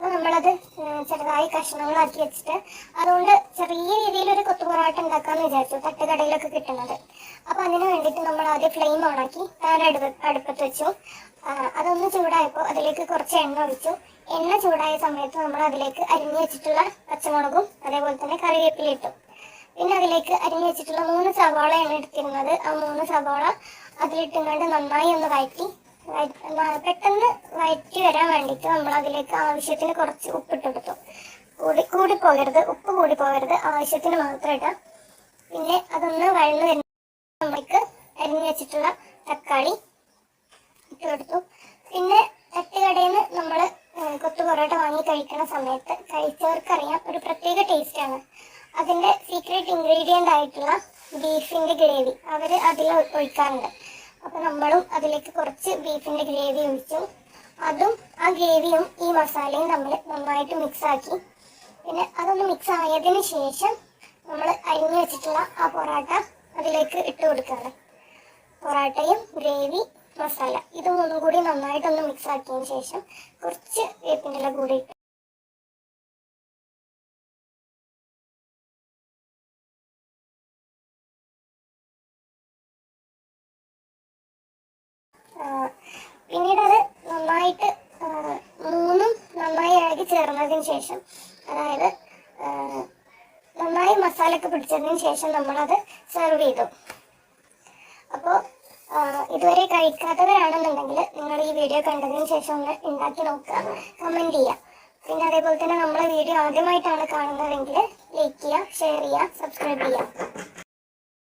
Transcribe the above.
നമ്മളത് ചെറുതായി കഷ്ണങ്ങളാക്കി വെച്ചിട്ട് അതുകൊണ്ട് ചെറിയ രീതിയിൽ ഒരു കൊത്തു പൊറോട്ട ഉണ്ടാക്കാമെന്ന് വിചാരിച്ചു തട്ടുകടയിലൊക്കെ കിട്ടുന്നത്. അപ്പോൾ അതിന് വേണ്ടിയിട്ട് നമ്മൾ ആദ്യം ഫ്ലെയിം ഓണാക്കി പാൻ അടുപ്പ അടുപ്പത്ത് വെച്ചു. അതൊന്ന് ചൂടായപ്പോൾ അതിലേക്ക് കുറച്ച് എണ്ണ ഒഴിച്ചു. എണ്ണ ചൂടായ സമയത്ത് നമ്മൾ അതിലേക്ക് അരിഞ്ഞു വെച്ചിട്ടുള്ള പച്ചമുളകും അതേപോലെ തന്നെ കറിവേപ്പില ഇട്ടു. പിന്നെ അതിലേക്ക് അരിഞ്ഞു വെച്ചിട്ടുള്ള മൂന്ന് സവാളയാണ് എടുത്തിരുന്നത്. ആ മൂന്ന് സവാള അതിലിട്ടുകൊണ്ട് നന്നായി ഒന്ന് വഴറ്റി പെട്ടെന്ന് വയറ്റി വരാൻ വേണ്ടിയിട്ട് നമ്മൾ അതിലേക്ക് ആവശ്യത്തിന് കുറച്ച് ഉപ്പിട്ട് കൊടുത്തു കൂടി കൂടി പോകരുത് ഉപ്പ് കൂടി പോകരുത് ആവശ്യത്തിന് മാത്രം ഇടാം പിന്നെ അതൊന്ന് വഴന്ന് വരുന്ന നമ്മൾക്ക് അരിഞ്ഞു വെച്ചിട്ടുള്ള തക്കാളി ഇട്ട് കൊടുത്തു പിന്നെ തട്ടുകടയിൽ നിന്ന് നമ്മൾ കൊത്തു പൊറോട്ട വാങ്ങി കഴിക്കുന്ന സമയത്ത് കഴിച്ചവർക്കറിയാം ഒരു പ്രത്യേക ടേസ്റ്റാണ്. അതിന്റെ സീക്രട്ട് ഇൻഗ്രീഡിയന്റ് ആയിട്ടുള്ള ബീഫിന്റെ ഗ്രേവി. അവർ അതിൽ ഒഴിക്കാറുണ്ട്. അപ്പോൾ നമ്മളും അതിലേക്ക് കുറച്ച് ബീഫിന്റെ ഗ്രേവി ഒഴിച്ചു. അതും ആ ഗ്രേവിയും ഈ മസാലയും നമ്മൾ നന്നായിട്ട് മിക്സ് ആക്കി. പിന്നെ അതൊന്ന് മിക്സ് ആയതിന് ശേഷം നമ്മൾ അരിഞ്ഞു വെച്ചിട്ടുള്ള ആ പൊറോട്ട അതിലേക്ക് ഇട്ട് കൊടുക്കുകയാണ്. പൊറാട്ടയും ഗ്രേവി മസാല. ഇത് മൂന്നും കൂടി നന്നായിട്ടൊന്ന് മിക്സ് ആക്കിയതിന് ശേഷം കുറച്ച് വേപ്പിന്റെ കൂടി പിന്നീട് അത് നന്നായിട്ട് മൂന്നും നന്നായി ഇളകി ചേർന്നതിന് ശേഷം അതായത് നന്നായി മസാല പിടിച്ചതിന് ശേഷം നമ്മളത് സെർവ് ചെയ്തു. അപ്പോൾ ഇതുവരെ കഴിക്കാത്തവരാണെന്നുണ്ടെങ്കിൽ നിങ്ങൾ ഈ വീഡിയോ കണ്ടതിന് ശേഷം ഒന്ന് ഉണ്ടാക്കി നോക്കുക കമന്റ് ചെയ്യുക. പിന്നെ അതേപോലെ തന്നെ നമ്മളെ വീഡിയോ ആദ്യമായിട്ടാണ് കാണുന്നതെങ്കിൽ ലൈക്ക് ചെയ്യുക ഷെയർ ചെയ്യുക സബ്സ്ക്രൈബ് ചെയ്യുക.